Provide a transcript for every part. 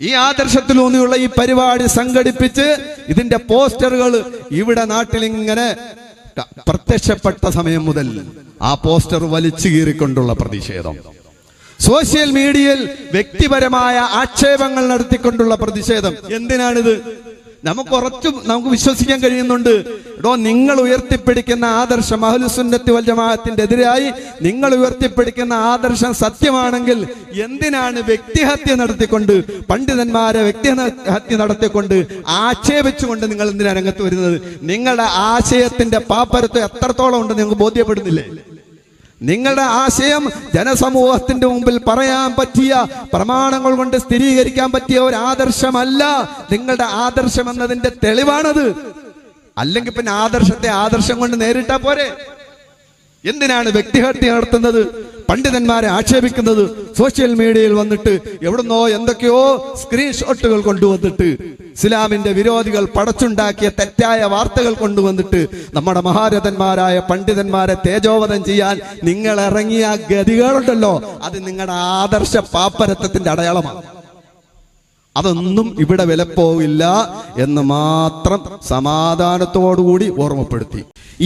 ഈ ആദർശത്തിലൂന്നിയുള്ള ഈ പരിപാടി സംഘടിപ്പിച്ച് ഇതിന്റെ പോസ്റ്ററുകൾ ഇവിടെ നാട്ടിൽ ഇങ്ങനെ പ്രത്യക്ഷപ്പെട്ട സമയം മുതൽ ആ പോസ്റ്റർ വലിച്ചു കീറിക്കൊണ്ടുള്ള പ്രതിഷേധം. സോഷ്യൽ മീഡിയയിൽ വ്യക്തിപരമായ ആക്ഷേപങ്ങൾ നടത്തിക്കൊണ്ടുള്ള പ്രതിഷേധം. എന്തിനാണിത്? നമുക്ക് ഉറച്ചു നമുക്ക് വിശ്വസിക്കാൻ കഴിയുന്നുണ്ട്. ഡോ നിങ്ങൾ ഉയർത്തിപ്പിടിക്കുന്ന ആദർശം അഹലുസുന്നത്തി വൽ ജമാഅത്തിന്റെ എതിരായി നിങ്ങൾ ഉയർത്തിപ്പിടിക്കുന്ന ആദർശം സത്യമാണെങ്കിൽ എന്തിനാണ് വ്യക്തിഹത്യ നടത്തിക്കൊണ്ട് പണ്ഡിതന്മാരെ വ്യക്തിഹത്യ നടത്തിക്കൊണ്ട് ആക്ഷേപിച്ചുകൊണ്ട് നിങ്ങൾ എന്തിനാണ് രംഗത്ത് വരുന്നത്? നിങ്ങളുടെ ആശയത്തിന്റെ പാപ്പരത്വം എത്രത്തോളം ഉണ്ട് നിങ്ങൾക്ക് ബോധ്യപ്പെടുന്നില്ലേ? നിങ്ങളുടെ ആശയം ജനസമൂഹത്തിന്റെ മുമ്പിൽ പറയാൻ പറ്റിയ പ്രമാണങ്ങൾ കൊണ്ട് സ്ഥിരീകരിക്കാൻ പറ്റിയ ഒരു ആദർശമല്ല. നിങ്ങളുടെ ആദർശം എന്നതിന്റെ തെളിവാണത്. അല്ലെങ്കിൽ പിന്നെ ആദർശത്തെ ആദർശം കൊണ്ട് നേരിട്ടാ പോരെ? എന്തിനാണ് വ്യക്തിഹത്യ നടത്തുന്നത്? പണ്ഡിതന്മാരെ ആക്ഷേപിക്കുന്നത് സോഷ്യൽ മീഡിയയിൽ വന്നിട്ട് എവിടുന്നോ എന്തൊക്കെയോ സ്ക്രീൻഷോട്ടുകൾ കൊണ്ടുവന്നിട്ട് ഇസ്ലാമിന്റെ വിരോധികൾ പടച്ചുണ്ടാക്കിയ തെറ്റായ വാർത്തകൾ കൊണ്ടുവന്നിട്ട് നമ്മുടെ മഹാരഥന്മാരായ പണ്ഡിതന്മാരെ തേജോവധം ചെയ്യാൻ നിങ്ങൾ ഇറങ്ങിയ ഗതികളുണ്ടല്ലോ അത് നിങ്ങളുടെ ആദർശ പാപ്പരത്വത്തിന്റെ അടയാളമാണ്. അതൊന്നും ഇവിടെ വിലപ്പോവില്ല എന്ന് മാത്രം സമാധാനത്തോടുകൂടി ഓർമ്മപ്പെടുത്തി.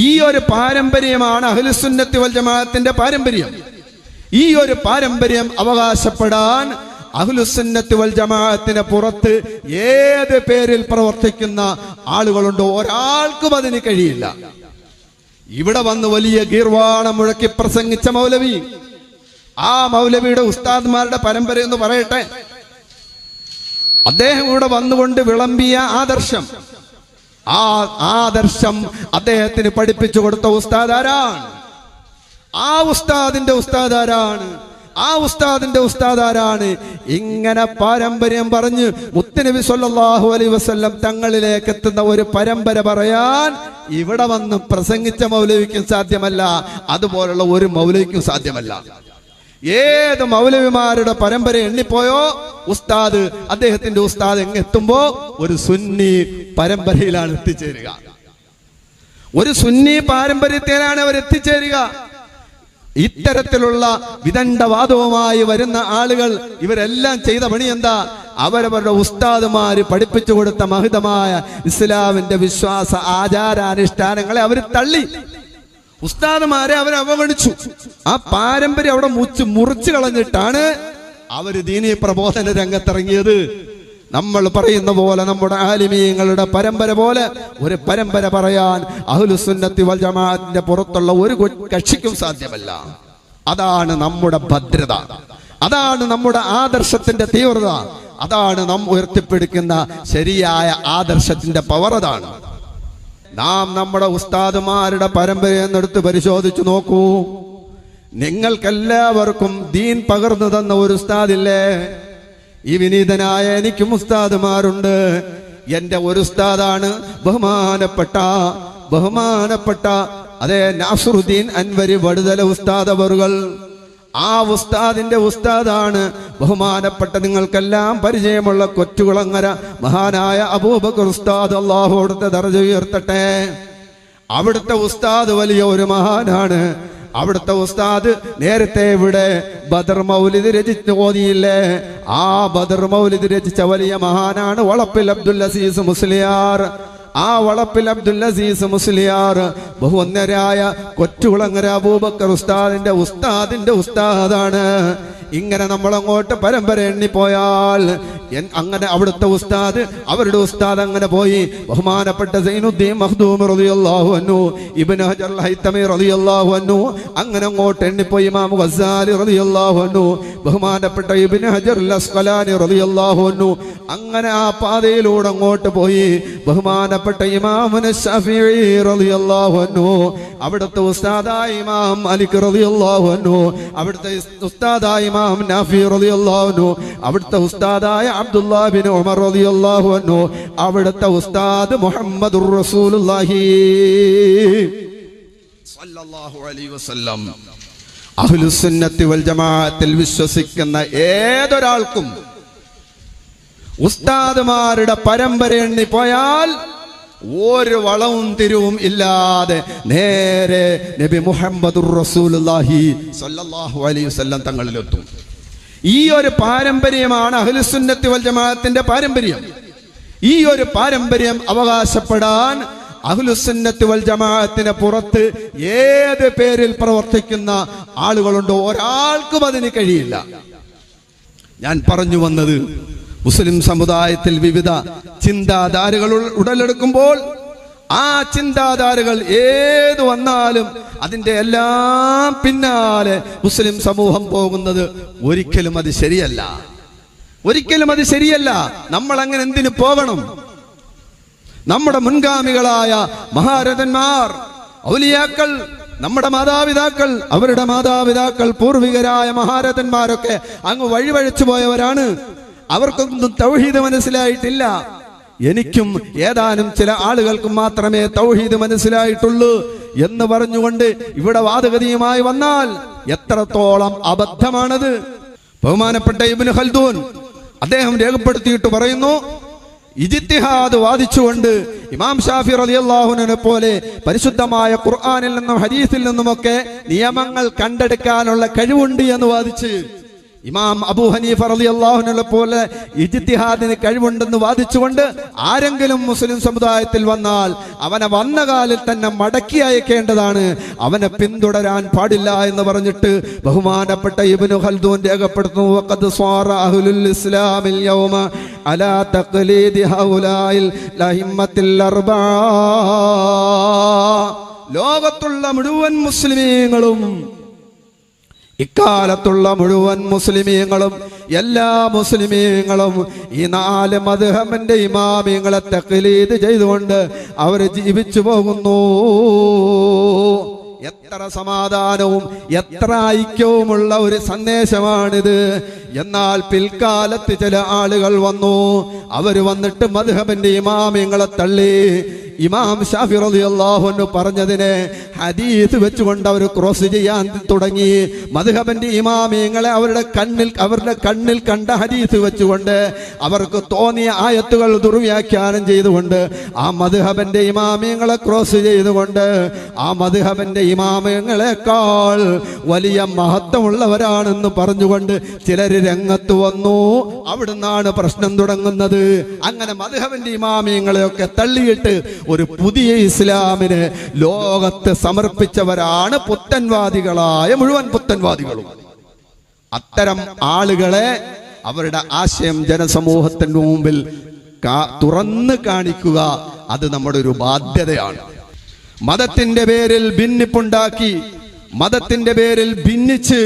ഈ ഒരു പാരമ്പര്യമാണ് അഹ്ലുസുന്നത്തി വൽ ജമാഅത്തിന്റെ പാരമ്പര്യം. ഈ ഒരു പാരമ്പര്യം അവകാശപ്പെടാൻ അഹ്ലുസുന്നത്തി വൽ ജമാഅത്തിന് പുറത്ത് ഏത് പേരിൽ പ്രവർത്തിക്കുന്ന ആളുകളുണ്ടോ ഒരാൾക്കും അതിന് കഴിയില്ല. ഇവിടെ വന്ന് വലിയ ഗീർവാണം മുഴക്കി പ്രസംഗിച്ച മൗലവി. ആ മൗലവിയുടെ ഉസ്താദ്മാരുടെ പരമ്പര എന്ന് പറയട്ടെ. അദ്ദേഹം ഇവിടെ വന്നുകൊണ്ട് വിളമ്പിയ ആദർശം. ആ ആദർശം അദ്ദേഹത്തിന് പഠിപ്പിച്ചു കൊടുത്ത ഉസ്താദ് ആരാണ് ആ ഉസ്താദിന്റെ ഉസ്താദ് ആരാണ് ആ ഉസ്താദിന്റെ ഉസ്താദ് ആരാണ് ഇങ്ങനെ പാരമ്പര്യം പറഞ്ഞ് മുത്തനബി സല്ലാഹു അലൈ വസ്ല്ലം തങ്ങളിലേക്ക് എത്തുന്ന ഒരു പരമ്പര പറയാൻ ഇവിടെ വന്ന് പ്രസംഗിച്ച മൗലവിക്കും സാധ്യമല്ല. അതുപോലുള്ള ഒരു മൗലവിക്കും സാധ്യമല്ല. ഏത് മൗലവിമാരുടെ പരമ്പര എണ്ണിപ്പോയോ? ഉസ്താദ് അദ്ദേഹത്തിന്റെ ഉസ്താദ് എങ്ങെത്തുമ്പോ ഒരു സുന്നി പരമ്പരയിലാണ് എത്തിച്ചേരുക. ഒരു സുന്നി പാരമ്പര്യത്തിലാണ് അവർ എത്തിച്ചേരുക ഇത്തരത്തിലുള്ള വിദണ്ഡവാദവുമായി വരുന്ന ആളുകൾ ഇവരെല്ലാം ചെയ്ത പണി എന്താ? അവരവരുടെ ഉസ്താദുമാര് പഠിപ്പിച്ചു കൊടുത്ത മഹിതമായ ഇസ്ലാമിന്റെ വിശ്വാസ ആചാരാനുഷ്ഠാനങ്ങളെ അവർ തള്ളി. ഉസ്താദുമാരെ അവർ അവഗണിച്ചു. ആ പാരമ്പര്യം അവിടെ മുച്ച് മുറിച്ചു കളഞ്ഞിട്ടാണ് അവർ ദീനീ പ്രബോധന രംഗത്തിറങ്ങിയത്. നമ്മൾ പറയുന്ന പോലെ നമ്മുടെ ആലിമീയങ്ങളുടെ പരമ്പര പോലെ ഒരു പരമ്പര പറയാൻ അഹുലുസുന്നത്തി വൽ ജമാഅത്തിന്റെ പുറത്തുള്ള ഒരു കക്ഷിക്കും സാധ്യമല്ല. അതാണ് നമ്മുടെ ഭദ്രത. അതാണ് നമ്മുടെ ആദർശത്തിന്റെ തീവ്രത. അതാണ് നാം ഉയർത്തിപ്പിടിക്കുന്ന ശരിയായ ആദർശത്തിന്റെ പവർ അതാണ്. നാം നമ്മുടെ ഉസ്താദുമാരുടെ പരമ്പരയെന്നെടുത്ത് പരിശോധിച്ചു നോക്കൂ. നിങ്ങൾക്കെല്ലാവർക്കും ദീൻ പകർന്നു തന്ന ഒരു ഉസ്താദില്ലേ? ഈ വിനീതനായ എനിക്കും ഉസ്താദുമാരുണ്ട്. എന്റെ ഒരു ഉസ്താദാണ് ബഹുമാനപ്പെട്ട ബഹുമാനപ്പെട്ട അതെ നാസറുദ്ദീൻ അൻവരി വടുതല ഉസ്താദ് അവറുകൾ. ആ ഉസ്താദിന്റെ ഉസ്താദാണ് ബഹുമാനപ്പെട്ട നിങ്ങൾക്കെല്ലാം പരിചയമുള്ള കൊച്ചുകുളങ്ങര മഹാനായ അബൂബക്കർ ഉസ്താദ് അള്ളാഹു അവിടുത്തെ ദർജ ഉയർത്തട്ടെ. അവിടുത്തെ ഉസ്താദ് വലിയ ഒരു മഹാനാണ്. അവിടുത്തെ ഉസ്താദ് നേരത്തെ ഇവിടെ ബദർ മൗലിദ് രചിച്ചു ഓതിയില്ലേ ആ ബദർ മൗലിദ് രചിച്ച വലിയ മഹാനാണ് വളപ്പിൽ അബ്ദുൽ അസീസ് മുസ്ലിയാർ. ആ വളപ്പിൽ അബ്ദുൽ അസീസ് മുസ്ലിയാർ ബഹുവന്നരായ കൊച്ചുകുളങ്ങര അബൂബക്കർ ഉസ്താദിന്റെ ഉസ്താദിന്റെ ഉസ്താദാണ്. ഇങ്ങനെ നമ്മൾ അങ്ങോട്ട് പരമ്പര എണ്ണിപ്പോയാൽ അങ്ങനെ അവിടുത്തെ ഉസ്താദ് അവരുടെ ഉസ്താദ് അങ്ങനെ പോയി. ബഹുമാനപ്പെട്ട സൈനുദ്ദീൻ റളിയല്ലാഹു അൻഹു ഇബ്നു ഹജർ റളിയല്ലാഹു അൻഹു അങ്ങനെ അങ്ങോട്ട് എണ്ണിപ്പോയി ഇമാം റളിയല്ലാഹു അൻഹു. ബഹുമാനപ്പെട്ട ഇബ്നു ഹജർ അൽ അസ്ഖലാനി റളിയല്ലാഹു അൻഹു അങ്ങനെ ആ പാതയിലൂടെ അങ്ങോട്ട് പോയി. ബഹുമാനപ്പെട്ട ഇമാമുന ഷഫീഇ റളിയല്ലാഹു അൻഹു അവിടുത്തെ ഉസ്താദായ ഇമാം മാലിക് റളിയല്ലാഹു അൻഹു അവിടുത്തെ ഉസ്താദായ ഇമാം നാഫി റളിയല്ലാഹു അൻഹു അവിടുത്തെ ഉസ്താദായ അബ്ദുല്ലാ ബിൻ ഉമർ റളിയല്ലാഹു അൻഹു അവിടുത്തെ ഉസ്താദ് മുഹമ്മദുർ റസൂലുള്ളാഹി. സല്ലല്ലാഹു അലൈഹി വസല്ലം. അഹ്ലുസുന്നത്തി വൽ ജമാഅത്തിൽ വിശ്വസിക്കുന്ന ഏതൊരാൾക്കും ഉസ്താദുമാരുടെ പരമ്പര എണ്ണി പോയാൽ ഒരു വളവും തിരിവും ഇല്ലാതെ നേരെ നബി മുഹമ്മദ് അലൈഹി വസല്ലം തങ്ങളിലെത്തും. ഈ ഒരു പാരമ്പര്യമാണ് അഹ്ലുസുന്നത്തി വൽ ജമാഅത്തിന്റെ പാരമ്പര്യം. ഈ ഒരു പാരമ്പര്യം അവകാശപ്പെടാൻ അഹ്ലുസുന്നത്തി വൽ ജമാഅത്തിന് പുറത്ത് ഏത് പേരിൽ പ്രവർത്തിക്കുന്ന ആളുകളുണ്ടോ ഒരാൾക്കും അതിന് കഴിയില്ല. ഞാൻ പറഞ്ഞു വന്നത് മുസ്ലിം സമുദായത്തിൽ വിവിധ ചിന്താധാരകൾ ഉടലെടുക്കുമ്പോൾ ആ ചിന്താധാരകൾ ഏത് വന്നാലും അതിന്റെ എല്ലാം പിന്നാലെ മുസ്ലിം സമൂഹം പോകുന്നത് ഒരിക്കലും അത് ശരിയല്ല. ഒരിക്കലും അത് ശരിയല്ല. നമ്മൾ അങ്ങനെ എന്തിനു പോകണം? നമ്മുടെ മുൻഗാമികളായ മഹാരഥന്മാർ ഔലിയാക്കൾ നമ്മുടെ മാതാപിതാക്കൾ അവരുടെ മാതാപിതാക്കൾ പൂർവികരായ മഹാരഥന്മാരൊക്കെ അങ്ങ് വഴിവഴിച്ചു പോയവരാണ്. അവർക്കൊന്നും തൗഹീദ് മനസ്സിലായിട്ടില്ല. എനിക്കും ഏതാനും ചില ആളുകൾക്കും മാത്രമേ തൗഹീദ് മനസ്സിലായിട്ടുള്ളൂ എന്ന് പറഞ്ഞുകൊണ്ട് ഇവിടെ വാദഗതിയുമായി വന്നാൽ എത്രത്തോളം അബദ്ധമാണത്. ബഹുമാനപ്പെട്ട ഇബ്നു ഖൽദൂൻ അദ്ദേഹം രേഖപ്പെടുത്തിയിട്ട് പറയുന്നു ഇജിത്തിഹാദ് വാദിച്ചുകൊണ്ട് ഇമാം ഷാഫി റളിയല്ലാഹുവിനെ പോലെ പരിശുദ്ധമായ ഖുർആാനിൽ നിന്നും ഹദീസിൽ നിന്നുമൊക്കെ നിയമങ്ങൾ കണ്ടെടുക്കാനുള്ള കഴിവുണ്ട് എന്ന് വാദിച്ച് ഇമാം അബൂ ഹനീഫ അള്ളാഹുനെ പോലെ ഇജിത്തിഹാദിന് കഴിവുണ്ടെന്ന് വാദിച്ചുകൊണ്ട് ആരെങ്കിലും മുസ്ലിം സമുദായത്തിൽ വന്നാൽ അവനെ വന്ന കാലിൽ തന്നെ മടക്കി അയക്കേണ്ടതാണ്. അവനെ പിന്തുടരാൻ പാടില്ല എന്ന് പറഞ്ഞിട്ട് ബഹുമാനപ്പെട്ട ഇബിനു ഹൽദൂൻ രേഖപ്പെടുത്തുന്നു. അലാ തഖ്ലീദി ഹൗലായിൽ ലഹിമ്മത്തിൽ അർബഅ ലോകത്തുള്ള മുഴുവൻ മുസ്ലിമീങ്ങളും ഇക്കാലത്തുള്ള മുഴുവൻ മുസ്ലിമീങ്ങളും എല്ലാ മുസ്ലിമീങ്ങളും ഈ നാല് മധുഹമിന്റെ ഇമാമിങ്ങളെ തക്കലീത് ചെയ്തുകൊണ്ട് അവർ ജീവിച്ചു പോകുന്നു. എത്ര സമാധാനവും എത്ര ഐക്യവുമുള്ള ഒരു സന്ദേശമാണിത്. എന്നാൽ പിൽക്കാലത്ത് ചില ആളുകൾ വന്നു. അവർ വന്നിട്ട് മധുഹബിന്റെ ഇമാമിങ്ങളെ തള്ളി. ഇമാം ഷാഫി റളിയല്ലാഹു പറഞ്ഞതിനെ ഹദീസ് വെച്ചുകൊണ്ട് അവർ ക്രോസ് ചെയ്യാൻ തുടങ്ങി. മധുഹബന്റെ ഇമാമിയങ്ങളെ അവരുടെ കണ്ണിൽ അവരുടെ കണ്ണിൽ കണ്ട ഹദീസ് വെച്ചുകൊണ്ട് അവർക്ക് തോന്നിയ ആയത്തുകൾ ദുർവ്യാഖ്യാനം ചെയ്തുകൊണ്ട് ആ മധുഹബന്റെ ഇമാമിയങ്ങളെ ക്രോസ് ചെയ്തുകൊണ്ട് ആ മധുഹബന്റെ ഇമാമിയങ്ങളെക്കാൾ വലിയ മഹത്വമുള്ളവരാണെന്ന് പറഞ്ഞുകൊണ്ട് ചിലർ രംഗത്ത് വന്നു. അവിടുന്നാണ് പ്രശ്നം തുടങ്ങുന്നത്. അങ്ങനെ മധുഹവന്റെ ഇമാമിയങ്ങളെയൊക്കെ തള്ളിയിട്ട് ഒരു പുതിയ ഇസ്ലാമിന് ലോകത്ത് സമർപ്പിച്ചവരാണ് പുത്തൻവാദികളായ മുഴുവൻ പുത്തൻവാദികളും. അത്തരം ആളുകളെ അവരുടെ ആശയം ജനസമൂഹത്തിന് മുമ്പിൽ തുറന്നു കാണിക്കുക അത് നമ്മുടെ ഒരു ബാധ്യതയാണ്. മതത്തിന്റെ പേരിൽ ഭിന്നിപ്പുണ്ടാക്കി മതത്തിന്റെ പേരിൽ ഭിന്നിച്ച്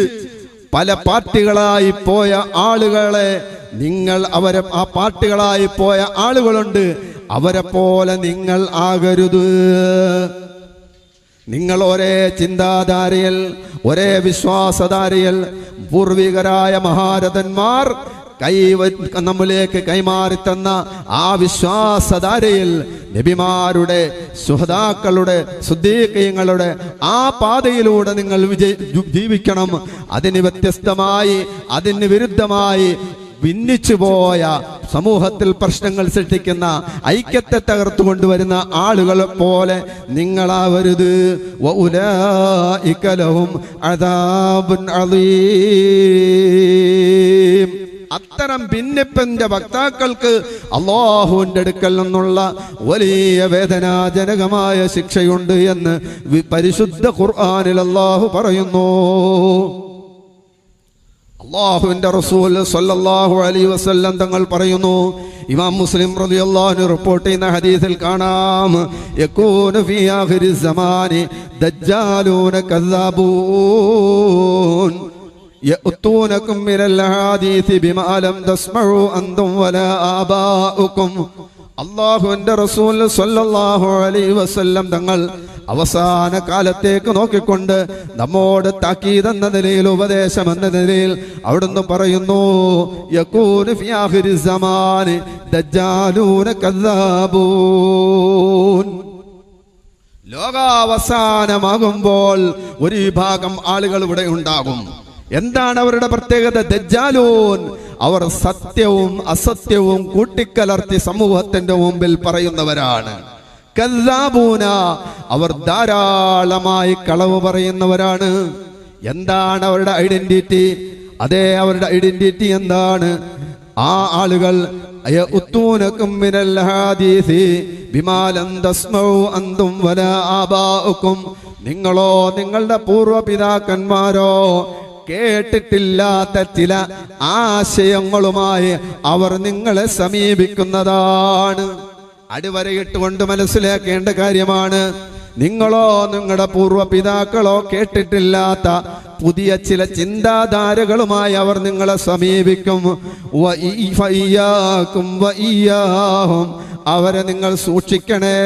പല പാർട്ടികളായി പോയ ആളുകളെ നിങ്ങൾ അവരെ ആ പാർട്ടികളായി പോയ ആളുകളുണ്ട്. അവരെ പോലെ നിങ്ങൾ ആകരുത്. നിങ്ങൾ ഒരേ ചിന്താധാരയിൽ ഒരേ വിശ്വാസധാരയിൽ പൂർവികരായ മഹാരഥന്മാർ കൈ നമ്മിലേക്ക് കൈമാറി തന്ന ആ വിശ്വാസധാരയിൽ നബിമാരുടെ സുഹതാക്കളുടെ സുദ്ദീഖ്യങ്ങളുടെ ആ പാതയിലൂടെ നിങ്ങൾ വിജയി ജീവിക്കണം അതിന് വ്യത്യസ്തമായി അതിന് വിരുദ്ധമായി ഭിന്നിച്ചു പോയ സമൂഹത്തിൽ പ്രശ്നങ്ങൾ സൃഷ്ടിക്കുന്ന ഐക്യത്തെ തകർത്തു കൊണ്ടുവരുന്ന ആളുകളെ പോലെ നിങ്ങളാവരുത് ഇക്കലവും ലഹും അദാബുൻ അളീം. അത്തരം ഭിന്നിപ്പന്റെ വക്താക്കൾക്ക് അള്ളാഹുവിന്റെ അടുക്കൽ നിന്നുള്ള വലിയ വേദനാജനകമായ ശിക്ഷയുണ്ട് എന്ന് പരിശുദ്ധ ഖുർആാനിൽ അള്ളാഹു പറയുന്നു. അള്ളാഹുവിന്റെ റസൂൽ സല്ലല്ലാഹു അലൈഹി വസല്ലം തങ്ങൾ പറയുന്നു ഇമാം മുസ്ലിം റളിയല്ലാഹു റിപ്പോർട്ട് ചെയ്യുന്ന ഹദീസിൽ കാണാം സമാനി ദജ്ജാലൂന കസാബൂൻ يأتونكم من الحديث بما لم تسمعوا أنتم ولا آباؤكم അള്ളാഹുവിന്റെ റസൂൽ സല്ലല്ലാഹു അലൈഹി വസല്ലം തങ്ങൾ അവസാന കാലത്തേക്ക് നോക്കിക്കൊണ്ട് നമ്മോട് താക്കീത് എന്ന നിലയിൽ ഉപദേശം എന്ന നിലയിൽ അവിടുന്ന് പറയുന്നു യകൂന് ഫി ആഖിരി സമാനി ദജ്ജാലൂന കദ്ദാബൂൻ ലോകാവസാനമാകുമ്പോൾ ഒരു വിഭാഗം ആളുകൾ ഇവിടെ ഉണ്ടാകും എന്താണ് അവരുടെ പ്രത്യേകത? ദജ്ജാലൂൻ. അവർ സത്യവും അസത്യവും കൂട്ടിക്കലർത്തി സമൂഹത്തിന്റെ മുമ്പിൽ പറയുന്നവരാണ്. കല്ലാബൂന. അവർ ധാരാളമായി കളവ് പറയുന്നവരാണ്. എന്താണ് അവരുടെ ഐഡന്റിറ്റി? അതേ അവരുടെ ഐഡന്റിറ്റി എന്താണ്? ആ ആളുകൾ നിങ്ങളോ നിങ്ങളുടെ പൂർവപിതാക്കന്മാരോ കേട്ടിട്ടില്ലാത്ത ചില ആശയങ്ങളുമായി അവർ നിങ്ങളെ സമീപിക്കുന്നതാണ്. അടിവരയിട്ടുകൊണ്ട് മനസ്സിലാക്കേണ്ട കാര്യമാണ് നിങ്ങളോ നിങ്ങളുടെ പൂർവ പിതാക്കളോ കേട്ടിട്ടില്ലാത്ത പുതിയ ചില ചിന്താധാരകളുമായി അവർ നിങ്ങളെ സമീപിക്കും. അവരെ നിങ്ങൾ സൂക്ഷിക്കണേ.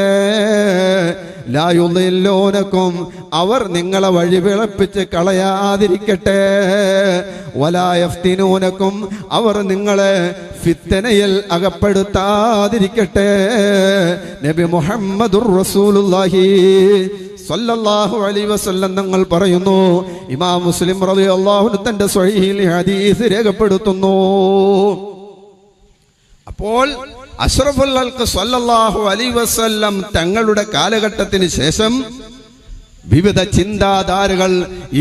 ലായുല്ലോനക്കും അവർ നിങ്ങളെ വഴി വിളപ്പിച്ച് കളയാതിരിക്കട്ടെ. വലായഫ്തിനൂനക്കും അവർ നിങ്ങളെ ഫിത്തനയിൽ അകപ്പെടുത്താതിരിക്കട്ടെ. നബി മുഹമ്മദുർ റസൂലുല്ലാഹി സല്ലല്ലാഹു അലൈഹി വസല്ലം തങ്ങൾ പറയുന്നു ഇമാം മുസ്ലിം റളിയല്ലാഹു തന്റെ സ്വഹീഹിൽ ഹദീസ് രേഖപ്പെടുത്തുന്നു. അപ്പോൾ അഷ്റഫുൽ ഹൽക്ക് സല്ലല്ലാഹു അലൈഹി വസല്ലം തങ്ങളുടെ കാലഘട്ടത്തിന് ശേഷം വിവിധ ചിന്താധാരകൾ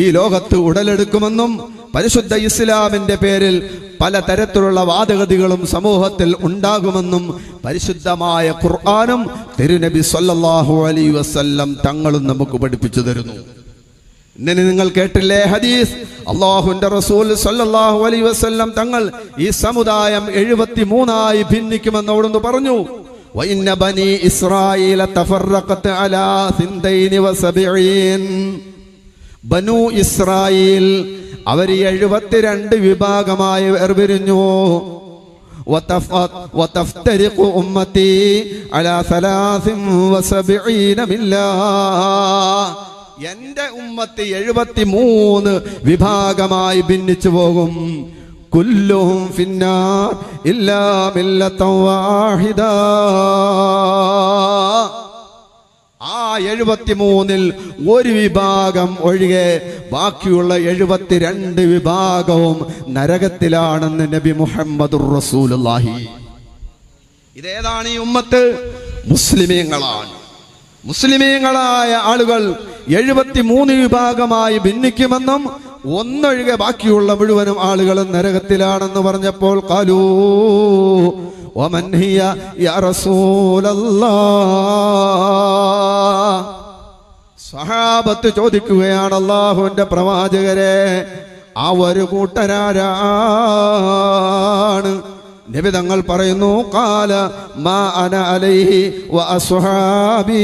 ഈ ലോകത്ത് ഉടലെടുക്കുമെന്നും പരിശുദ്ധ ഇസ്ലാമിന്റെ പേരിൽ പലതരത്തിലുള്ള വാദഗതികളും സമൂഹത്തിൽ ഉണ്ടാകുമെന്നും പരിശുദ്ധമായ ഖുർആാനും തിരുനബി സല്ലല്ലാഹു അലൈഹി വസല്ലം തങ്ങളും നമുക്ക് പഠിപ്പിച്ചു തരുന്നു. ഇന്നലെ നിങ്ങൾ കേട്ടില്ലേ ഹദീസ് അള്ളാഹുന്റെ റസൂൽ സല്ലല്ലാഹു അലൈഹി വസല്ലം തങ്ങൾ ഈ സമുദായം എഴുപത്തി മൂന്നായി ഭിന്നിക്കുമെന്ന് അവിടുന്ന് പറഞ്ഞു وإن بني إسرائيل تفرقت على ثنتين وسبعين ബനു ഇസ്രായേൽ അവർ എഴുപത്തിരണ്ട് വിഭാഗമായി വേർപിരിഞ്ഞു وتف- وتفترق أمتي على ثلاث وسبعين ملة എന്റെ ഉമ്മത്ത് എഴുപത്തി മൂന്ന് വിഭാഗമായി ഭിന്നിച്ചു പോകും. കുല്ലും ഫിന്നാർ ഇല്ലാ മില്ലത്തം വാഹിദ. ആ എഴുപത്തിമൂന്നിൽ ഒരു വിഭാഗം ഒഴികെ ബാക്കിയുള്ള എഴുപത്തിരണ്ട് വിഭാഗവും നരകത്തിലാണെന്ന് നബി മുഹമ്മദ് ഇതേതാണ് ഈ ഉമ്മത്ത്? മുസ്ലിമീങ്ങളാണ്. മുസ്ലിമീങ്ങളായ ആളുകൾ എഴുപത്തിമൂന്ന് വിഭാഗമായി ഭിന്നിക്കുമെന്നും ഒന്നൊഴികെ ബാക്കിയുള്ള മുഴുവനും ആളുകളും നരകത്തിലാണെന്ന് പറഞ്ഞപ്പോൾ കാലൂ സഹാബത്ത് ചോദിക്കുകയാണ് അള്ളാഹുവിന്റെ പ്രവാചകരെ ആ ഒരു കൂട്ടരാരാണ്. നബി തങ്ങൾ പറയുന്നു കാല മാ അന അലൈഹി വ അസ്ഹാബി.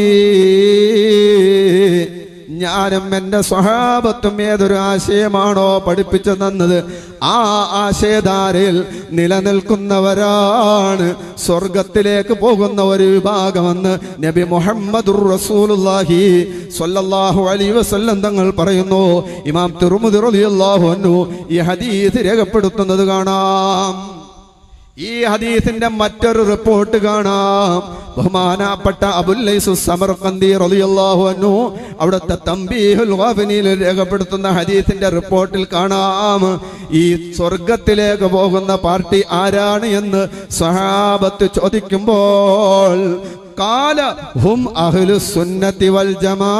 ഞാനും എന്റെ സ്വഹാബത്തും ഏതൊരു ആശയമാണോ പഠിപ്പിച്ചു തന്നത് ആ ആശയധാരയിൽ നിലനിൽക്കുന്നവരാണ്. സ്വർഗത്തിലേക്ക് പോകുന്ന ഒരു വിഭാഗമെന്ന് നബി മുഹമ്മദുർ റസൂലുല്ലാഹി സ്വല്ലല്ലാഹു അലൈഹി വസല്ലം തങ്ങൾ പറയുന്നു. ഇമാം തിറുമുദി റളിയല്ലാഹു അൻഹു ഈ ഹദീസ് രേഖപ്പെടുത്തുന്നത് കാണാം. ഈ ഹദീസിന്റെ മറ്റൊരു റിപ്പോർട്ട് കാണാം. ബഹുമാനപ്പെട്ട അൻഹു അവിടുത്തെ ഗാഫിനിയിൽ രേഖപ്പെടുത്തുന്ന ഹദീസിന്റെ റിപ്പോർട്ടിൽ കാണാം. ഈ സ്വർഗത്തിലേക്ക് പോകുന്ന പാർട്ടി ആരാണ് എന്ന് സഹാബത്ത് ചോദിക്കുമ്പോൾ കാല ഹും അഹ്ലു സുന്നത്തി വൽ ജമാ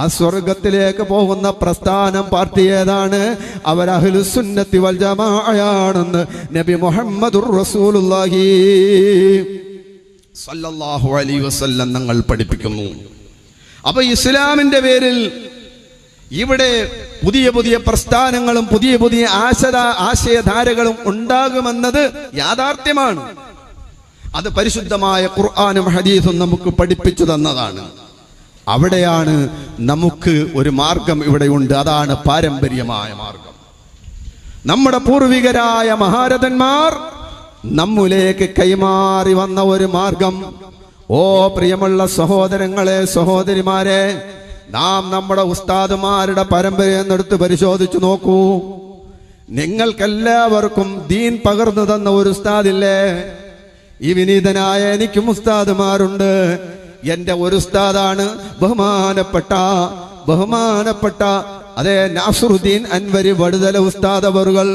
ആ സ്വർഗത്തിലേക്ക് പോകുന്ന പ്രസ്ഥാനം പാർട്ടി ഏതാണ്? അവർ അഹ്ലു സുന്നത്തി വൽ ജമാണെന്ന് നബി മുഹമ്മദുർ റസൂലുള്ളാഹി സല്ലല്ലാഹു അലൈഹി വസല്ലം ഞങ്ങൾ പഠിപ്പിക്കുന്നു. അപ്പൊ ഇസ്ലാമിന്റെ പേരിൽ ഇവിടെ പുതിയ പുതിയ പ്രസ്ഥാനങ്ങളും പുതിയ പുതിയ ആശയ ആശയധാരകളും ഉണ്ടാകുമെന്നത് യാഥാർത്ഥ്യമാണ്. അത് പരിശുദ്ധമായ ഖുർആാനും ഹദീസും നമുക്ക് പഠിപ്പിച്ചു തന്നതാണ്. അവിടെയാണ് നമുക്ക് ഒരു മാർഗം ഇവിടെയുണ്ട് അതാണ് പാരമ്പര്യമായ മാർഗം. നമ്മുടെ പൂർവികരായ മഹാരഥന്മാർ നമ്മിലേക്ക് കൈമാറി വന്ന ഒരു മാർഗം. ഓ പ്രിയമുള്ള സഹോദരങ്ങളെ സഹോദരിമാരെ നാം നമ്മുടെ ഉസ്താദുമാരുടെ പരമ്പരയെന്നെടുത്ത് പരിശോധിച്ചു നോക്കൂ. നിങ്ങൾക്കെല്ലാവർക്കും ദീൻ പകർന്നു തന്ന ഒരു ഉസ്താദില്ലേ? ഈ വിനീതനായ എനിക്കും ഉസ്താദുമാരുണ്ട്. എന്റെ ഒരു ഉസ്താദാണ് ബഹുമാനപ്പെട്ട ബഹുമാനപ്പെട്ട അതെ നാസറുദ്ദീൻ അൻവരി വടുതല ഉസ്താദ് അവറുകൾ.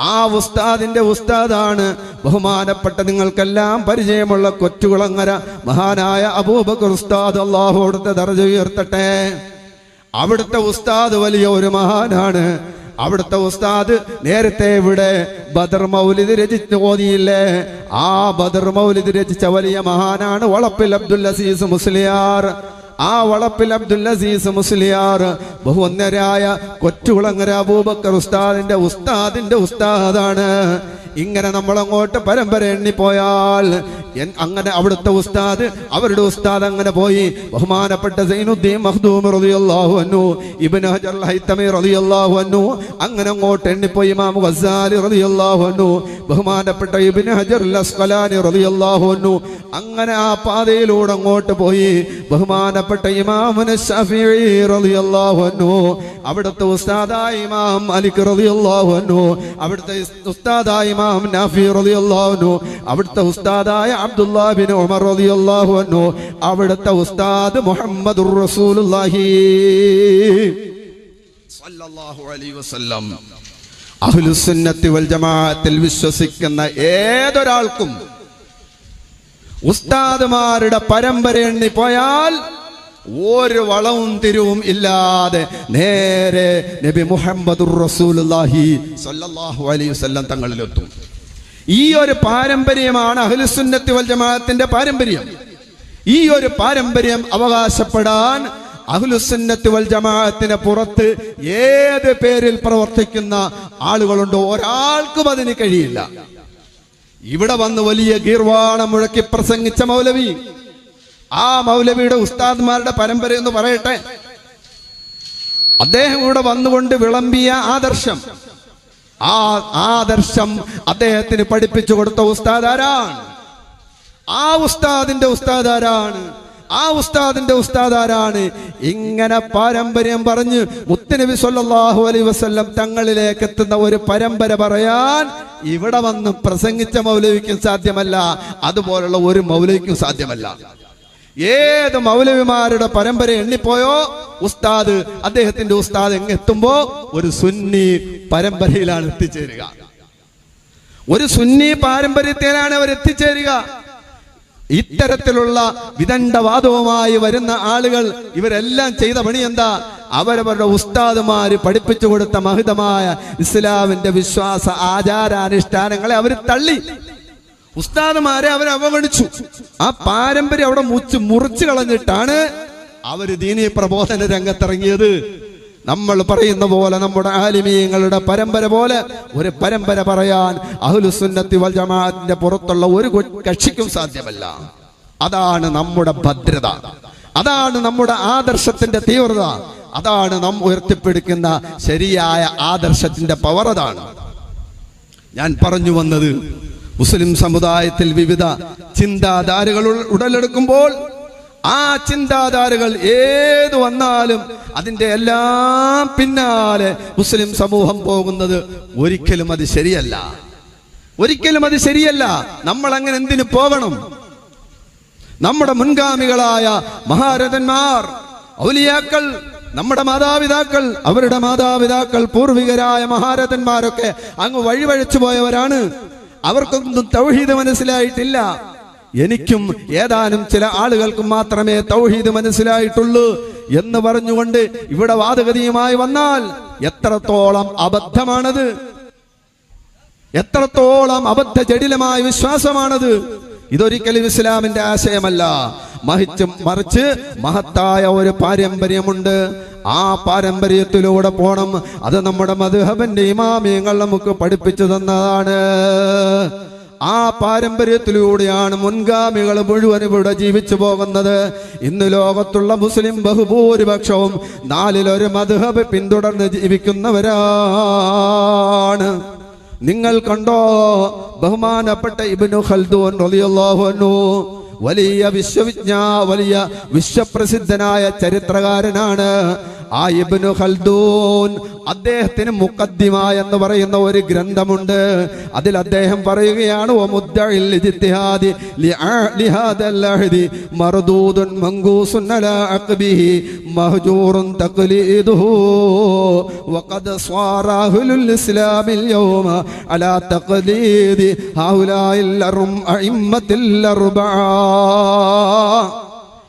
ആ ഉസ്താദിന്റെ ഉസ്താദാണ് ബഹുമാനപ്പെട്ട നിങ്ങൾക്കെല്ലാം പരിചയമുള്ള കൊച്ചുകുളങ്ങര മഹാനായ അബൂബക്കർ ഉസ്താദ് അള്ളാഹു അവിടുത്തെ ദർജ ഉയർത്തട്ടെ. അവിടുത്തെ ഉസ്താദ് വലിയ ഒരു മഹാനാണ്. അവിടുത്തെ ഉസ്താദ് നേരത്തെ ഇവിടെ ബദർ മൗലിദ് രചിച്ചു ഓതിയില്ലേ ആ ബദർ മൗലിദ് രചിച്ച വലിയ മഹാനാണ് വളപ്പിൽ അബ്ദുൽ അസീസ് മുസ്ലിയാർ. ആ വളപ്പിൽ അബ്ദുൽ അസീസ് മുസ്ലിയാർ ബഹുവന്നരായ കൊച്ചുകുളങ്ങര അബൂബക്കർ ഉസ്താദിന്റെ ഉസ്താദിന്റെ ഉസ്താദാണ്. ഇങ്ങനെ നമ്മൾ അങ്ങോട്ട് പരമ്പര എണ്ണിപ്പോയാൽ അങ്ങനെ അവിടുത്തെ ഉസ്താദ് അവരുടെ ഉസ്താദ് അങ്ങനെ പോയി. ബഹുമാനപ്പെട്ട സൈനുദ്ദീൻ മഹ്ദൂം റളിയല്ലാഹു അൻഹു ഇബ്നു ഹജർ ഹൈതമി റളിയല്ലാഹു അൻഹു അങ്ങനെ അങ്ങോട്ട് എണ്ണിപ്പോയി ഇമാം ഗസ്സാലി റളിയല്ലാഹു അൻഹു ബഹുമാനപ്പെട്ട ഇബ്നു ഹജർ അസ്ഖലാനി റളിയല്ലാഹു അൻഹു അങ്ങനെ ആ പാതയിലൂടെ അങ്ങോട്ട് പോയി. ബഹുമാനപ്പെട്ട ഇമാമുന റളിയല്ലാഹു അൻഹു അവിടുത്തെ ഉസ്താദായ ഇമാം മാലിക് റളിയല്ലാഹു അൻഹു അവിടുത്തെ ഉസ്താദായ ഇമാം നാഫി റളിയല്ലാഹു അൻഹു അവിടുത്തെ ഉസ്താദായ അബ്ദുല്ലാ ബിൻ ഉമർ റളിയല്ലാഹു അൻഹു അവിടുത്തെ ഉസ്താദ് മുഹമ്മദുർ റസൂലുള്ളാഹി. സല്ലല്ലാഹു അലൈഹി വസല്ലം. അഹ്ലുസുന്നത്തി വൽ ജമാഅത്തിൽ വിശ്വസിക്കുന്ന ഏതൊരാൾക്കും ഉസ്താദുമാരുടെ പരമ്പര എണ്ണി പോയാൽ ഒരു വളവും തിരിവും ഇല്ലാതെ നേരെ നബി സ്വല്ലല്ലാഹു അലൈഹി വസല്ലം തങ്ങളിലെത്തും. ഈ ഒരു പാരമ്പര്യമാണ് അഹ്ലുസുന്നത്തി വൽ ജമാഅത്തിന്റെ പാരമ്പര്യം. ഈ ഒരു പാരമ്പര്യം അവകാശപ്പെടാൻ അഹ്ലുസുന്നത്തി വൽ ജമാഅത്തിന് പുറത്ത് ഏത് പേരിൽ പ്രവർത്തിക്കുന്ന ആളുകളുണ്ടോ ഒരാൾക്കും അതിന് കഴിയില്ല. ഇവിടെ വന്ന് വലിയ ഗീർവാണ മുഴക്കി പ്രസംഗിച്ച മൗലവി ആ മൗലവിയുടെ ഉസ്താദ്മാരുടെ പരമ്പര എന്ന് പറയട്ടെ. അദ്ദേഹം ഇവിടെ വന്നുകൊണ്ട് വിളമ്പിയ ആദർശം. ആ ആദർശം അദ്ദേഹത്തിന് പഠിപ്പിച്ചു കൊടുത്ത ഉസ്താദ് ആരാണ് ആ ഉസ്താദിന്റെ ഉസ്താദ് ആരാണ് ആ ഉസ്താദിന്റെ ഉസ്താദ് ആരാണ് ഇങ്ങനെ പാരമ്പര്യം പറഞ്ഞ് മുത്തനബി സല്ലാഹു അലൈ വസ്ല്ലം തങ്ങളിലേക്ക് എത്തുന്ന ഒരു പരമ്പര പറയാൻ ഇവിടെ വന്ന് പ്രസംഗിച്ച മൗലവിക്കും സാധ്യമല്ല. അതുപോലുള്ള ഒരു മൗലവിക്കും സാധ്യമല്ല. ഏത് മൗലവിമാരുടെ പരമ്പര എണ്ണിപ്പോയോ? ഉസ്താദ് അദ്ദേഹത്തിന്റെ ഉസ്താദ് എങ്ങെത്തുമ്പോ ഒരു സുന്നി പരമ്പരയിലാണ് എത്തിച്ചേരുക. ഒരു സുന്നി പാരമ്പര്യത്തിലാണ് അവർ എത്തിച്ചേരുക. ഇത്തരത്തിലുള്ള വിദണ്ഡവാദവുമായി വരുന്ന ആളുകൾ ഇവരെല്ലാം ചെയ്ത പണി എന്താ? അവരവരുടെ ഉസ്താദുമാര് പഠിപ്പിച്ചു കൊടുത്ത മഹിതമായ ഇസ്ലാമിന്റെ വിശ്വാസ ആചാരാനുഷ്ഠാനങ്ങളെ അവർ തള്ളി. ഉസ്താദുമാരെ അവർ അവഗണിച്ചു. ആ പാരമ്പര്യം അവിടെ മുച്ച് മുറിച്ചു കളഞ്ഞിട്ടാണ് അവർ ദീനീ പ്രബോധന രംഗത്തിറങ്ങിയത്. നമ്മൾ പറയുന്ന പോലെ നമ്മുടെ ആലിമീയങ്ങളുടെ പരമ്പര പോലെ ഒരു പരമ്പര പറയാൻ അഹുലുസുന്നത്തി വൽ ജമാഅത്തിന്റെ പുറത്തുള്ള ഒരു കക്ഷിക്കും സാധ്യമല്ല. അതാണ് നമ്മുടെ ഭദ്രത. അതാണ് നമ്മുടെ ആദർശത്തിന്റെ തീവ്രത. അതാണ് നാം ഉയർത്തിപ്പിടിക്കുന്ന ശരിയായ ആദർശത്തിന്റെ പവർ അതാണ്. ഞാൻ പറഞ്ഞു വന്നത് മുസ്ലിം സമുദായത്തിൽ വിവിധ ചിന്താധാരകൾ ഉടലെടുക്കുമ്പോൾ ആ ചിന്താധാരകൾ ഏത് വന്നാലും അതിന്റെ എല്ലാം പിന്നാലെ മുസ്ലിം സമൂഹം പോകുന്നത് ഒരിക്കലും അത് ശരിയല്ല. ഒരിക്കലും അത് ശരിയല്ല. നമ്മൾ അങ്ങനെ എന്തിനു പോകണം? നമ്മുടെ മുൻഗാമികളായ മഹാരഥന്മാർ ഔലിയാക്കൾ നമ്മുടെ മാതാപിതാക്കൾ അവരുടെ മാതാപിതാക്കൾ പൂർവികരായ മഹാരഥന്മാരൊക്കെ അങ്ങ് വഴിവഴിച്ചു പോയവരാണ്. അവർക്കൊന്നും തൗഹീദ് മനസ്സിലായിട്ടില്ല. എനിക്കും ഏതാനും ചില ആളുകൾക്കും മാത്രമേ തൗഹീദ് മനസ്സിലായിട്ടുള്ളൂ എന്ന് പറഞ്ഞുകൊണ്ട് ഇവിടെ വാദഗതിയുമായി വന്നാൽ എത്രത്തോളം അബദ്ധമാണത്? എത്രത്തോളം അബദ്ധ ജടിലമായ വിശ്വാസമാണത്? ഇതൊരിക്കലും ഇസ്ലാമിന്റെ ആശയമല്ല. മഹിച്ച് മറിച്ച് മഹത്തായ ഒരു പാരമ്പര്യമുണ്ട്. ആ പാരമ്പര്യത്തിലൂടെ പോണം. അത് നമ്മുടെ മധുഹബന്റെ ഇമാമിയങ്ങൾ നമുക്ക് പഠിപ്പിച്ചു തന്നതാണ്. ആ പാരമ്പര്യത്തിലൂടെയാണ് മുൻഗാമികൾ മുഴുവൻ ഇവിടെ ജീവിച്ചു പോകുന്നത്. ഇന്ന് ലോകത്തുള്ള മുസ്ലിം ബഹുഭൂരിപക്ഷവും നാലിലൊരു മധുഹബ് പിന്തുടർന്ന് ജീവിക്കുന്നവരാണ്. നിങ്ങൾ കണ്ടോ ബഹുമാനപ്പെട്ട ഇബിനു ഖൽദൂൻ റളിയല്ലാഹു അൻഹു? വലിയ വിശ്വവിജ്ഞ വലിയ വിശ്വപ്രസിദ്ധനായ ചരിത്രകാരനാണ്. ആ ഇബ്നു ഖൽദൂൻ അദ്ദേഹത്തിന് മുഖദ്ദിമ എന്ന് പറയുന്ന ഒരു ഗ്രന്ഥമുണ്ട്. അതിൽ അദ്ദേഹം പറയുകയാണ് "വ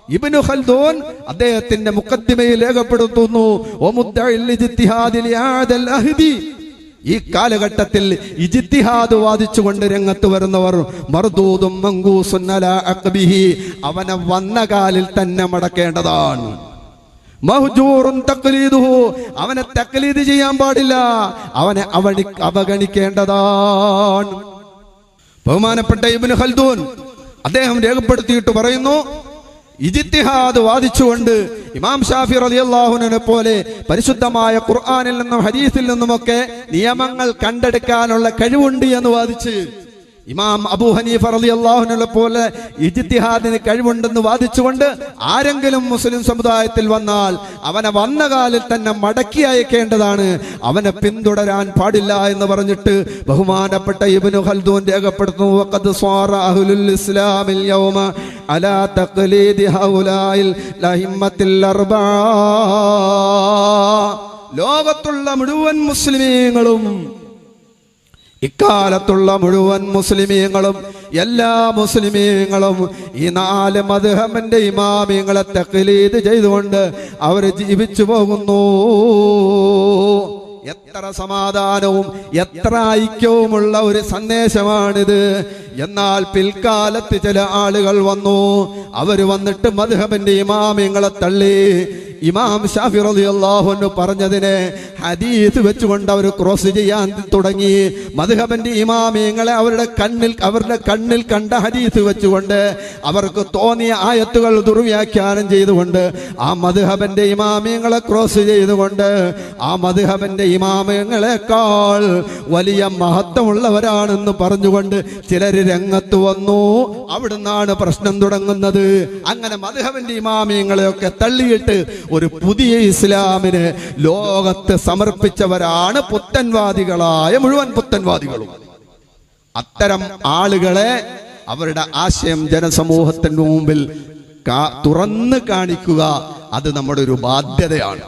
ഇബിനു ഖൽദൂൻ അദ്ദേഹത്തിന്റെ മുഖദ്ദിമയിൽ രേഖപ്പെടുത്തുന്നു ഈ കാലഘട്ടത്തിൽ ഇജിത്തിഹാദ് വാദിച്ചുകൊണ്ട് രംഗത്ത് വരുന്നവർ മർദൂദും അവനെ വന്ന കാലിൽ തന്നെ മടക്കേണ്ടതാണ്. അവനെ തക്ലീദ് ചെയ്യാൻ പാടില്ല അവനെ അവണി അവഗണിക്കേണ്ടതാണ്. ബഹുമാനപ്പെട്ട ഇബിന് ഖൽദൂൻ അദ്ദേഹം രേഖപ്പെടുത്തിയിട്ട് പറയുന്നു ഇജിത്തിഹാദ് വാദിച്ചുകൊണ്ട് ഇമാം ഷാഫി റലിയല്ലാഹുനെ പോലെ പരിശുദ്ധമായ ഖുർആാനിൽ നിന്നും ഹദീസിൽ നിന്നുമൊക്കെ നിയമങ്ങൾ കണ്ടെടുക്കാനുള്ള കഴിവുണ്ട് എന്ന് വാദിച്ച് ഇമാം അബൂ അലി അള്ളാഹുനുള്ള പോലെ ഇജിത്തിഹാദിന് കഴിവുണ്ടെന്ന് വാദിച്ചുകൊണ്ട് ആരെങ്കിലും മുസ്ലിം സമുദായത്തിൽ വന്നാൽ അവനെ വന്ന കാലിൽ തന്നെ മടക്കി അയക്കേണ്ടതാണ്. അവനെ പിന്തുടരാൻ പാടില്ല എന്ന് പറഞ്ഞിട്ട് ബഹുമാനപ്പെട്ട ഇബിനു ഹൽദൂൻ രേഖപ്പെടുത്തുന്നു. ഇസ്ലാമിൽ അലാ തഖ്ലീദി ഹൗലായിൽ ലോകത്തുള്ള മുഴുവൻ മുസ്ലിമീങ്ങളും ഇക്കാലത്തുള്ള മുഴുവൻ മുസ്ലിമീങ്ങളും എല്ലാ മുസ്ലിമീങ്ങളും ഈ നാല് മധുഹമ്മന്റെ ഇമാമിങ്ങളെ തക്കലീത് ചെയ്തുകൊണ്ട് അവർ ജീവിച്ചു പോകുന്നു. എത്ര സമാധാനവും എത്ര ഐക്യവുമുള്ള ഒരു സന്ദേശമാണിത്. എന്നാൽ പിൽക്കാലത്ത് ചില ആളുകൾ വന്നു. അവർ വന്നിട്ട് മധുഹബിന്റെ ഇമാമിങ്ങളെ തള്ളി. ഇമാം ഷാഫി റളിയല്ലാഹു അൻഹു പറഞ്ഞതിനെ ഹദീസ് വെച്ചുകൊണ്ട് അവർ ക്രോസ് ചെയ്യാൻ തുടങ്ങി. മധുഹബന്റെ ഇമാമിയങ്ങളെ അവരുടെ കണ്ണിൽ അവരുടെ കണ്ണിൽ കണ്ട ഹദീസ് വെച്ചുകൊണ്ട് അവർക്ക് തോന്നിയ ആയത്തുകൾ ദുർവ്യാഖ്യാനം ചെയ്തുകൊണ്ട് ആ മധുഹബന്റെ ഇമാമിയങ്ങളെ ക്രോസ് ചെയ്തുകൊണ്ട് ആ മധുഹബന്റെ ഇമാമിയങ്ങളെക്കാൾ വലിയ മഹത്വമുള്ളവരാണെന്ന് പറഞ്ഞുകൊണ്ട് ചിലർ രംഗത്ത് വന്നു. അവിടുന്നാണ് പ്രശ്നം തുടങ്ങുന്നത്. അങ്ങനെ മധുഹവന്റെ ഇമാമിയങ്ങളെയൊക്കെ തള്ളിയിട്ട് ഒരു പുതിയ ഇസ്ലാമിന് ലോകത്ത് സമർപ്പിച്ചവരാണ് പുത്തൻവാദികളായ മുഴുവൻ പുത്തൻവാദികളും. അത്തരം ആളുകളെ അവരുടെ ആശയം ജനസമൂഹത്തിന് മുമ്പിൽ തുറന്നു തുറന്ന് കാണിക്കുക അത് നമ്മുടെ ഒരു ബാധ്യതയാണ്.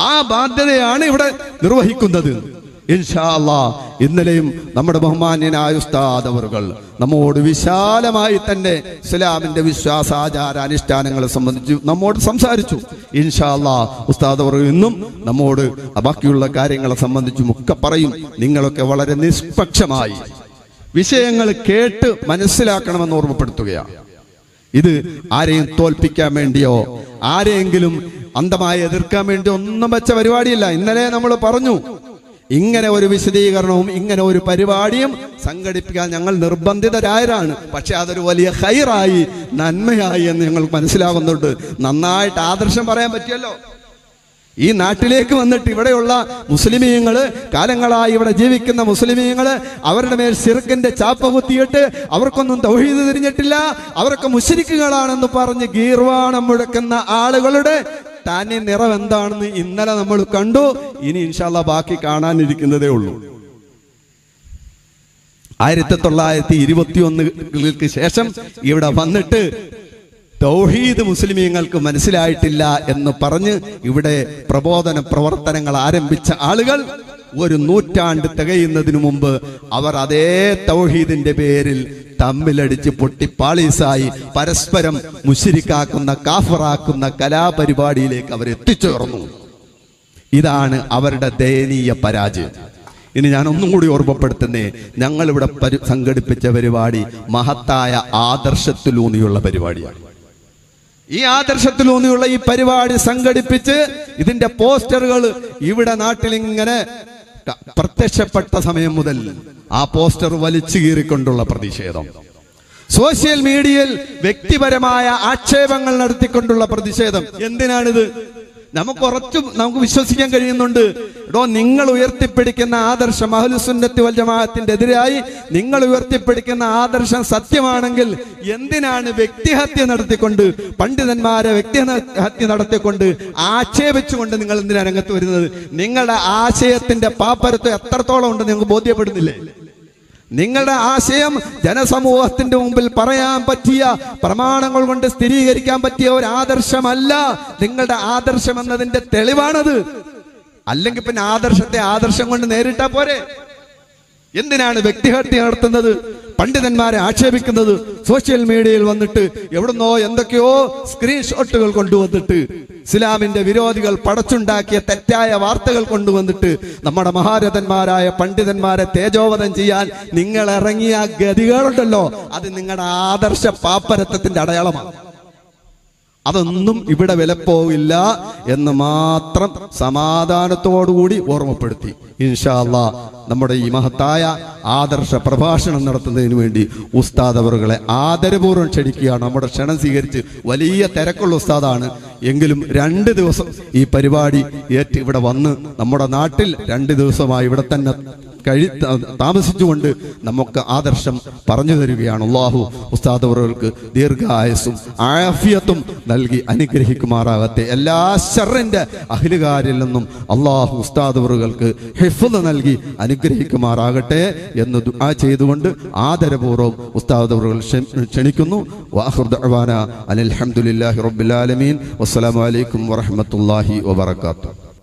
ആ ബാധ്യതയാണ് ഇവിടെ നിർവഹിക്കുന്നത്. ഇൻഷാ അല്ലാ ഇന്നലെയും നമ്മുടെ ബഹുമാന്യനായ ഉസ്താദ് അവറുകൾ നമ്മോട് വിശാലമായി തന്നെ ഇസ്ലാമിന്റെ വിശ്വാസാചാര അനുഷ്ഠാനങ്ങളെ സംബന്ധിച്ച് നമ്മോട് സംസാരിച്ചു. ഇൻഷാല്ല ഉസ്താദ് ഇന്നും നമ്മോട് ബാക്കിയുള്ള കാര്യങ്ങളെ സംബന്ധിച്ചും ഒക്കെ പറയും. നിങ്ങളൊക്കെ വളരെ നിഷ്പക്ഷമായി വിഷയങ്ങൾ കേട്ട് മനസ്സിലാക്കണമെന്ന് ഓർമ്മപ്പെടുത്തുകയാണ്. ഇത് ആരെയും തോൽപ്പിക്കാൻ വേണ്ടിയോ ആരെയെങ്കിലും അന്തമായി എതിർക്കാൻ വേണ്ടിയോ ഒന്നും വെച്ച പരിപാടിയില്ല. ഇന്നലെ നമ്മൾ പറഞ്ഞു ഇങ്ങനെ ഒരു വിശദീകരണവും ഇങ്ങനെ ഒരു പരിപാടിയും സംഘടിപ്പിക്കാൻ ഞങ്ങൾ നിർബന്ധിതരായരാണ്. പക്ഷെ അതൊരു വലിയ ഹൈറായി നന്മയായി എന്ന് ഞങ്ങൾ മനസ്സിലാകുന്നുണ്ട് നന്നായിട്ട് ആദർശം പറയാൻ പറ്റിയല്ലോ. ഈ നാട്ടിലേക്ക് വന്നിട്ട് ഇവിടെയുള്ള മുസ്ലിമീങ്ങൾ കാലങ്ങളായി ഇവിടെ ജീവിക്കുന്ന മുസ്ലിമീങ്ങൾ അവരുടെ മേൽ സിറുക്കിന്റെ ചാപ്പ കുത്തിയിട്ട് അവർക്കൊന്നും തൗഹീദ് തിരിഞ്ഞിട്ടില്ല. അവരൊക്കെ മുസ്ലിക്കുകളാണെന്ന് പറഞ്ഞ് ഗീർവാണം മുഴക്കുന്ന ആളുകളുടെ തനി നിറം എന്താണെന്ന് ഇന്നലെ നമ്മൾ കണ്ടു. ഇനി ഇൻഷാല്ല ബാക്കി കാണാനിരിക്കുന്നതേ ഉള്ളൂ. ആയിരത്തി തൊള്ളായിരത്തി ഇരുപത്തി ഒന്നുകൾക്ക് ശേഷം ഇവിടെ വന്നിട്ട് തൗഹീദ് മുസ്ലിമീങ്ങൾക്ക് മനസ്സിലായിട്ടില്ല എന്ന് പറഞ്ഞ് ഇവിടെ പ്രബോധന പ്രവർത്തനങ്ങൾ ആരംഭിച്ച ആളുകൾ ഒരു നൂറ്റാണ്ട് തികയുന്നതിനു മുമ്പ് അവർ അതേ തൗഹീദിന്റെ പേരിൽ തമ്മിലടിച്ച് പൊട്ടി പാളീസായി പരസ്പരം മുശിരിക്കാക്കുന്ന കാഫറാക്കുന്ന കലാപരിപാടിയിലേക്ക് അവർ എത്തിച്ചേർന്നു. ഇതാണ് അവരുടെ ദയനീയ പരാജയം. ഇനി ഞാൻ ഒന്നും കൂടി ഓർമ്മപ്പെടുത്തുന്നേ ഞങ്ങളിവിടെ പരി സംഘടിപ്പിച്ച പരിപാടി മഹത്തായ ആദർശത്തിലൂന്നിയുള്ള പരിപാടിയാണ്. ഈ ആദർശത്തിലൂന്നിയുള്ള ഈ പരിപാടി സംഘടിപ്പിച്ച് ഇതിന്റെ പോസ്റ്ററുകൾ ഇവിടെ നാട്ടിൽ ഇങ്ങനെ പ്രത്യക്ഷപ്പെട്ട സമയം മുതൽ ആ പോസ്റ്റർ വലിച്ചു കീറിക്കൊണ്ടുള്ള പ്രതിഷേധം. സോഷ്യൽ മീഡിയയിൽ വ്യക്തിപരമായ ആക്ഷേപങ്ങൾ നടത്തിക്കൊണ്ടുള്ള പ്രതിഷേധം. എന്തിനാണിത്? നമുക്ക് ഉറച്ചു നമുക്ക് വിശ്വസിക്കാൻ കഴിയുന്നുണ്ട്. എടോ നിങ്ങൾ ഉയർത്തിപ്പിടിക്കുന്ന ആദർശം അഹലുസുന്നത്തി വൽ ജമാഅത്തിന്റെ എതിരായി നിങ്ങൾ ഉയർത്തിപ്പിടിക്കുന്ന ആദർശം സത്യമാണെങ്കിൽ എന്തിനാണ് വ്യക്തിഹത്യ നടത്തിക്കൊണ്ട് പണ്ഡിതന്മാരെ വ്യക്തിഹത്യ നടത്തിക്കൊണ്ട് ആക്ഷേപിച്ചുകൊണ്ട് നിങ്ങൾ എന്തിനാ രംഗത്ത് വരുന്നത്? നിങ്ങളുടെ ആശയത്തിന്റെ പാപ്പരത്വം എത്രത്തോളം ഉണ്ട് നിങ്ങൾക്ക് ബോധ്യപ്പെടുന്നില്ലേ? നിങ്ങളുടെ ആശയം ജനസമൂഹത്തിന്റെ മുമ്പിൽ പറയാൻ പറ്റിയ പ്രമാണങ്ങൾ കൊണ്ട് സ്ഥിരീകരിക്കാൻ പറ്റിയ ഒരു ആദർശമല്ല. നിങ്ങളുടെ ആദർശം എന്നതിന്റെ തെളിവാണത്. അല്ലെങ്കിൽ പിന്നെ ആദർശത്തെ ആദർശം കൊണ്ട് നേരിട്ടാ പോരെ? എന്തിനാണ് വ്യക്തിഹത്യ നടത്തുന്നത്? പണ്ഡിതന്മാരെ ആക്ഷേപിക്കുന്നത് സോഷ്യൽ മീഡിയയിൽ വന്നിട്ട് എവിടുന്നോ എന്തൊക്കെയോ സ്ക്രീൻഷോട്ടുകൾ കൊണ്ടുവന്നിട്ട് ഇസ്ലാമിന്റെ വിരോധികൾ പടച്ചുണ്ടാക്കിയ തെറ്റായ വാർത്തകൾ കൊണ്ടുവന്നിട്ട് നമ്മുടെ മഹാരഥന്മാരായ പണ്ഡിതന്മാരെ തേജോവധം ചെയ്യാൻ നിങ്ങൾ ഇറങ്ങിയ ഗതികളുണ്ടല്ലോ അത് നിങ്ങളുടെ ആദർശ പാപ്പരത്വത്തിന്റെ അടയാളമാണ്. അതൊന്നും ഇവിടെ വിലപ്പോവില്ല എന്ന് മാത്രം സമാധാനത്തോടുകൂടി ഓർമ്മപ്പെടുത്തി. ഇൻഷാല്ല നമ്മുടെ ഈ മഹത്തായ ആദർശ പ്രഭാഷണം നടത്തുന്നതിന് വേണ്ടി ഉസ്താദ് അവറുകളെ ആദരപൂർവം ക്ഷണിക്കുകയാണ്. നമ്മുടെ ക്ഷണം സ്വീകരിച്ച് വലിയ തിരക്കുള്ള ഉസ്താദാണ്. എങ്കിലും രണ്ട് ദിവസം ഈ പരിപാടി ഏറ്റ് ഇവിടെ വന്ന് നമ്മുടെ നാട്ടിൽ രണ്ട് ദിവസമായി ഇവിടെ തന്നെ കഴി താമസിച്ചുകൊണ്ട് നമുക്ക് ആദർശം പറഞ്ഞു തരികയാണ്. അള്ളാഹു ഉസ്താദ് ദീർഘായസും ആഫിയത്തും നൽകി അനുഗ്രഹിക്കുമാറാകട്ടെ. എല്ലാ ഷറിന്റെ അഖിലുകാരിൽ നിന്നും അള്ളാഹു ഉസ്താദ് അവറുകൾക്ക് ഹിഫുദ് നൽകി അനുഗ്രഹിക്കുമാറാകട്ടെ എന്ന് ആ ചെയ്തുകൊണ്ട് ആദരപൂർവം ഉസ്താദ് അവറുകൾ ക്ഷ- ക്ഷണിക്കുന്നു. വാഹുർ അനിൽഹമുല്ലാഹി റബ്ബുലാലമീൻ വസ്സലാമലൈക്കും വറഹമത്തല്ലാഹി ആലമീൻ.